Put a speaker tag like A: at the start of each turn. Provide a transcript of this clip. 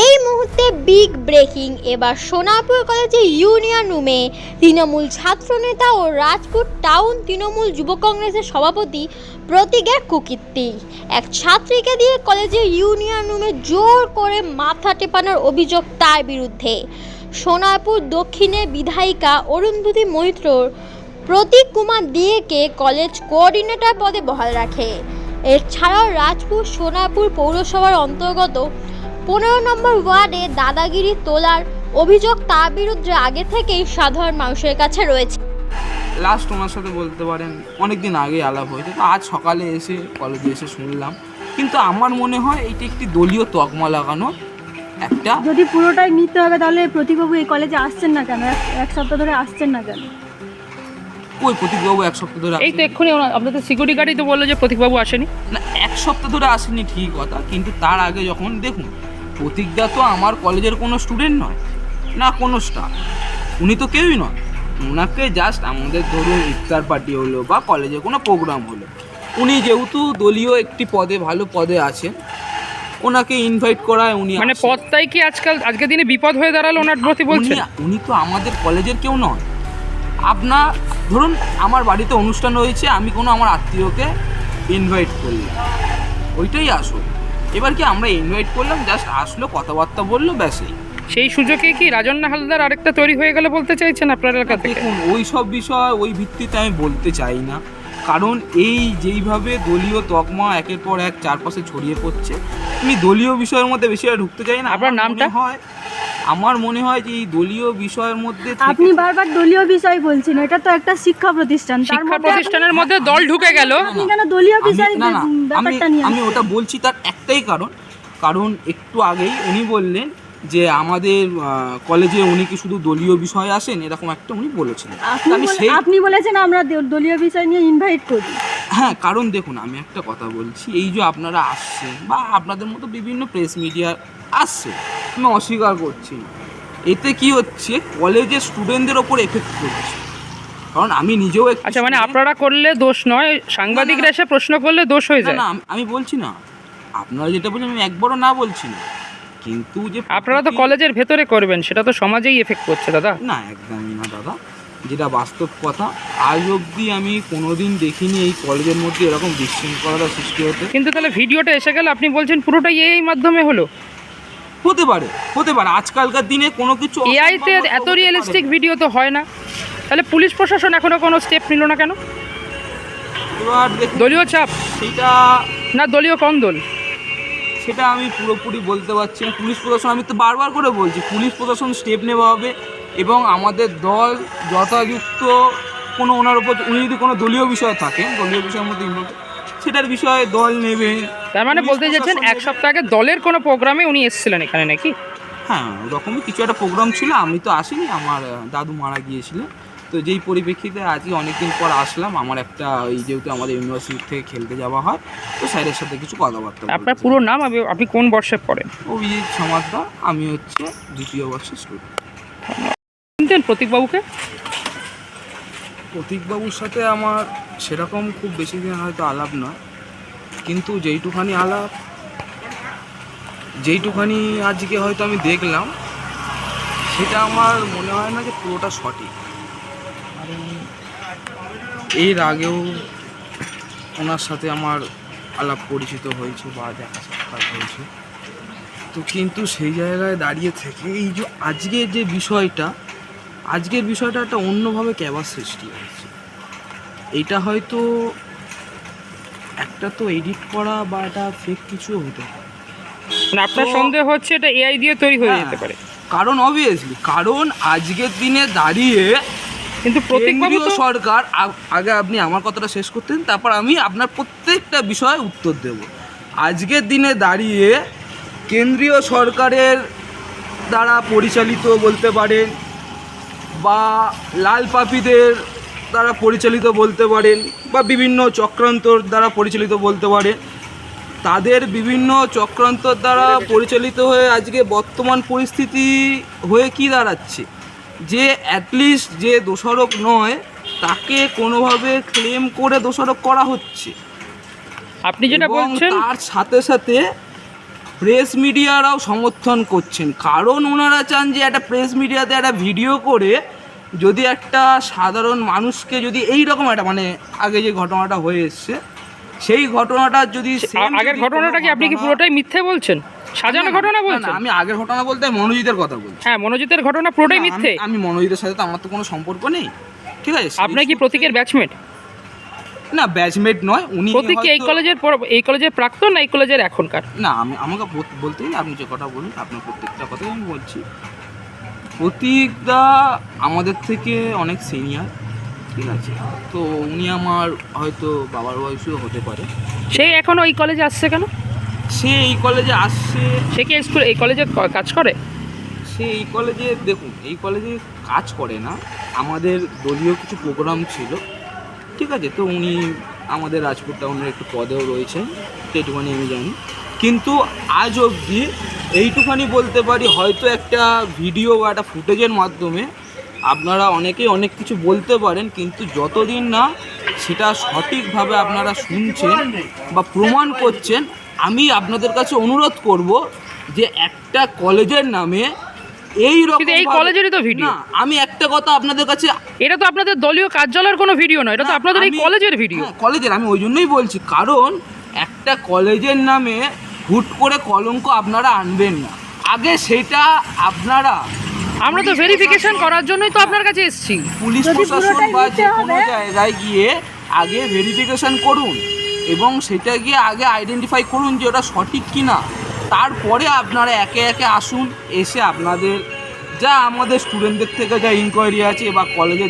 A: এই মুহূর্তে big breaking এবার সোনারপুর কলেজে ইউনিয়ন রুমে তৃণমূল ছাত্রনেতা ও রাজপুর টাউন তৃণমূল যুব কংগ্রেসের সভাপতি প্রতীকের কুকীর্তি। এক ছাত্রীকে দিয়ে কলেজের ইউনিয়ন রুমে জোর করে মাথা টেপানোর অভিযোগ তার বিরুদ্ধে। সোনারপুর দক্ষিণে বিধায়িকা অরুন্ধতী মৈত্রর প্রতীক কুমার দিয়েকে কলেজ কোঅর্ডিনেটর পদে বহাল রাখে। এছাড়াও রাজপুর সোনারপুর পৌরসভার অন্তর্গত পনেরো নম্বর ওয়ার্ডে দাদাগিরি তোলার অভিযোগ তার বিরুদ্ধে আগে থেকেই সাধারণ মানুষের কাছে রয়েছে।
B: লাস্ট ওনার সাথে বলতে পারেন অনেক দিন আগে আলাপ হয়েছে তো আজ সকালে এসে কলেজে এসে শুনলাম। কিন্তু আমার মনে হয় এটি একটি দলীয় তকমা লাগানো একটা
C: যদি পুরোটাই নিতে হবে তাহলে প্রতিবাবু এই কলেজে আসছেন না কেন? এক- এক সপ্তাহ ধরে আসছেন না কেন?
B: কই প্রতীকবাবু এক সপ্তাহ ধরে
D: এই তো এক্ষুনি আপনাদের সিকিউরিটি গার্ডই তো বলল যে প্রতীকবাবু আসেনি।
B: না এক সপ্তাহ ধরে আসেনি ঠিক কথা কিন্তু তার আগে যখন দেখুন প্রতীকদা তো আমার কলেজের কোনো স্টুডেন্ট নয় না কোনো স্টাফ উনি তো কেউই নয় ওনাকে জাস্ট আমাদের ধরুন ইফতার পার্টি হলো বা কলেজে কোনো প্রোগ্রাম হলো। উনি যেহেতু দলীয় একটি পদে ভালো পদে আছেন ওনাকে ইনভাইট করায় উনি
D: মানে। পদটাই কি আজকাল আজকের দিনে বিপদ হয়ে দাঁড়াল ওনার প্রতি বলছেন?
B: উনি তো আমাদের কলেজের কেউ নয় আপনার ধরুন আমার বাড়িতে অনুষ্ঠান হয়েছে আমি কোনো আমার আত্মীয়কে ইনভাইট করলাম। ওইটাই আসল। এবার কি আমরা ইনভাইট করলাম? জাস্ট আসলো কথাবার্তা বলল ব্যাসে
D: সেই সুযোগে কি রাজন্না হালদার আরেকটা তৈরি হয়ে গেলে বলতে চাইছেন আপনার এলাকা থেকে?
B: দেখুন ওই সব বিষয় ওই ভিত্তিতে আমি বলতে চাই না। কারণ এই যেইভাবে দলীয় তকমা একের পর এক চারপাশে ছড়িয়ে পড়ছে আমি দলীয় বিষয়ের মধ্যে বেশি ঢুকতে চাই না।
D: আপনার নামটা?
B: হয় আমার মনে হয় যে এই দলীয় বিষয়ের মধ্যে
C: আপনি বারবার দলীয় বিষয় বলছেন এটা তো একটা শিক্ষা প্রতিষ্ঠান তার
D: শিক্ষা
C: মধ্যে
D: প্রতিষ্ঠানের মধ্যে দল ঢুকে গেল।
C: আপনি কেন দলীয়
B: আমি-
C: বিষয়
B: না, না, আমি
C: ব্যাপারটা নিয়ে
B: আমি ওটা বলছি তার একটাই কারণ। কারণ একটু আগেই উনি বললেন যে আমাদের আহ, কলেজে উনি কি শুধু দলীয় বিষয় আসেন? এরকম একটা উনি বলেছিলেন।
C: আপনি
B: আমি
C: বলে-
B: সেই
C: আপনি বলেছেন আমরা দ- দলীয় বিষয় নিয়ে ইনভাইট করি।
B: হ্যাঁ কারণ দেখুন আমি একটা কথা বলছি এই যে আপনারা আসছেন বা আপনাদের মতো বিভিন্ন প্রেস মিডিয়া আসছে আমি অস্বীকার করছি। এতে কি হচ্ছে কলেজের স্টুডেন্টদের ওপর এফেক্ট করছে কারণ আমি নিজেও
D: আচ্ছা মানে আপনারা করলে দোষ নয় সাংবাদিকরা এসে প্রশ্ন করলে দোষ হয়ে যায়
B: না আমি- বলছি না। আপনারা যেটা বলছেন আমি একবারও না বলছি না। কিন্তু যে
D: আপনারা তো কলেজের ভেতরে করবেন সেটা তো সমাজেই এফেক্ট করছে দাদা।
B: না একদমই না দাদা। যেটা বাস্তব কথা আজ অবধি আমি কোনোদিন দেখিনি এই কলেজের মধ্যে এরকম বিশৃঙ্খলতা সৃষ্টি হতে।
D: কিন্তু তাহলে ভিডিওটা এসে গেলে আপনি বলছেন পুরোটাই এই মাধ্যমে হলো।
B: হতে পারে হতে পারে। আজকালকার দিনে কোনো কিছু
D: এআইতে এত রিয়েলিস্টিক ভিডিও তো হয় না। তাহলে পুলিশ প্রশাসন এখনও কোনো স্টেপ নিল না কেন?
B: এবার
D: দলীয় চাপ?
B: সেটা
D: না দলীয় কন্দল?
B: সেটা আমি পুরোপুরি বলতে পারছি না। পুলিশ প্রশাসন আমি তো বারবার করে বলছি পুলিশ প্রশাসন স্টেপ নেওয়া হবে এবং আমাদের দল যথাযুক্ত কোনো ওনার উপর উনি যদি কোনো দলীয় বিষয় থাকে দলীয় বিষয়ের মধ্যে involved, সেটার বিষয়ে দল নেবে।
D: তার মানে বলতে চাইছেন এক সপ্তাহ আগে দলের কোনো প্রোগ্রামে উনি এসেছিলেন এখানে নাকি?
B: হ্যাঁ ওরকমই কিছু একটা প্রোগ্রাম ছিল আমি তো আসিনি আমার দাদু মারা গিয়েছিল। তো যেই পরিপ্রেক্ষিতে আজকে অনেকদিন পর আসলাম আমার একটা এই যেহেতু আমাদের ইউনিভার্সিটি থেকে খেলতে যাওয়া হয় তো স্যারের সাথে কিছু কথাবার্তা
D: আপনার পুরো নাম আপনি- আপনি কোন বর্ষে পড়েন।
B: অভিজিৎ সমাজদার আমি হচ্ছে দ্বিতীয় বর্ষের স্টুডেন্ট
D: চিনতেন প্রতীকবাবুকে?
B: প্রতীকবাবুর সাথে আমার সেরকম খুব বেশি দিন হয়তো আলাপ নয়। কিন্তু যেইটুখানি আলাপ, যেইটুখানি আজকে হয়তো আমি দেখলাম, সেটা আমার মনে হয় না যে পুরোটা সঠিক। এর আগেও ওনার সাথে আমার আলাপ পরিচিত হয়েছে বা দেখা সাক্ষাৎ হয়েছে। তো কিন্তু সেই জায়গায় দাঁড়িয়ে থেকে এই যে আজকের যে বিষয়টা আজকের বিষয়টা একটা অন্যভাবে ক্যাবার সৃষ্টি হয়েছে। এটা হয়তো একটা তো এডিট করা বা এটা ফেক কিছু হতে পারে।
D: মানে আপনার সন্দেহ হচ্ছে এটা এআই দিয়ে তৈরি হয়ে
B: হ্যাঁ,
D: যেতে পারে।
B: কারণ অবভিয়াসলি কারণ আজকের দিনে দাঁড়িয়ে
D: কিন্তু প্রতীকবাবু তো
B: সরকার আগে আপনি আমার কথাটা শেষ করতেন তারপর আমি আপনার প্রত্যেকটা বিষয়ে উত্তর দেব। আজকের দিনে দাঁড়িয়ে কেন্দ্রীয় সরকারের দ্বারা পরিচালিত বলতে পারেন বা লাল পাপিদের দ্বারা পরিচালিত বলতে পারেন বা বিভিন্ন চক্রান্তর দ্বারা পরিচালিত বলতে পারেন তাদের বিভিন্ন চক্রান্তর দ্বারা পরিচালিত হয়ে আজকে বর্তমান পরিস্থিতি হয়ে কি দাঁড়াচ্ছে? যে অ্যাটলিস্ট যে দোষারোপ নয় তাকে কোনোভাবে ক্লেম করে দোষারোপ করা হচ্ছে।
D: আপনি যেটা বলছেন
B: তার সাথে সাথে প্রেস মিডিয়ারাও সমর্থন করছেন। কারণ ওনারা চান যে একটা প্রেস মিডিয়াতে একটা ভিডিও করে যদি একটা সাধারণ মানুষকে যদি এই রকম একটা মানে আগে যে ঘটনাটা হয়ে এসছে সেই ঘটনাটা যদি
D: আগের ঘটনাটা কি আপনি কি পুরোটাই মিথ্যে বলছেন? সাজানো ঘটনা বলছেন?
B: আমি আগের ঘটনা বলতে মনোজিতের কথা বলছি।
D: হ্যাঁ মনোজিতের ঘটনা পুরোটাই মিথ্যে।
B: আমি মনোজিতের সাথে তো আমার তো কোনো সম্পর্ক নেই। ঠিক আছে
D: আপনি কি প্রতীকের ব্যাচমেট
B: না ব্যাচমেট নয় উনি
D: প্রতীক কি এই কলেজের পর- এই কলেজের প্রাক্তন না এই কলেজের এখনকার?
B: না আমি আমাকে বল- বলতেই আপনি যে কথা বলুন আপনার প্রত্যেকটা কথাই আমি বলছি। প্রতীকদা আমাদের থেকে অনেক সিনিয়র ঠিক আছে? তো উনি আমার হয়তো বাবার বয়সও হতে পারে।
D: সে এখন ওই কলেজে আসছে কেন?
B: সে এই কলেজে আসছে
D: সে কি স্কুল এই কলেজে কাজ করে?
B: সে এই কলেজে দেখুন এই কলেজে কাজ করে না। আমাদের দলীয় কিছু প্রোগ্রাম ছিল। ঠিক আছে তো উনি আমাদের রাজপুর টাউনের একটু পদেও রয়েছেন সেইটুখানি আমি জানি কিন্তু আজ অবধি এইটুখানি বলতে পারি হয়তো একটা ভিডিও বা একটা ফুটেজের মাধ্যমে আপনারা অনেকেই অনেক কিছু বলতে পারেন কিন্তু যতদিন না সেটা সঠিকভাবে আপনারা শুনছেন বা প্রমাণ করছেন আমি আপনাদের কাছে অনুরোধ করব যে একটা কলেজের নামে এই রকম
D: এই কলেজেরই তো ভিডিও।
B: না আমি একটা কথা আপনাদের কাছে
D: এটা তো আপনাদের দলীয় কার্যালয়ের কোনো ভিডিও নয় এটা তো আপনাদের এই কলেজের ভিডিও
B: হ্যাঁ, কলেজের আমি ওই জন্যই বলছি কারণ একটা কলেজের নামে হুট করে কলঙ্ক আপনারা আনবেন না। আগে সেটা আপনারা
D: আমরা তো ভেরিফিকেশন করার জন্যই তো আপনার কাছে এসেছি।
B: পুলিশ প্রশাসন বা যে কোনো জায়গায় গিয়ে আগে ভেরিফিকেশন করুন এবং সেটা গিয়ে আগে আইডেন্টিফাই করুন যে ওটা সঠিক কি না তারপরে আপনারা একে একে আসুন এসে আপনাদের যা আমাদের স্টুডেন্টদের থেকে যা ইনকোয়ারি আছে বা কলেজে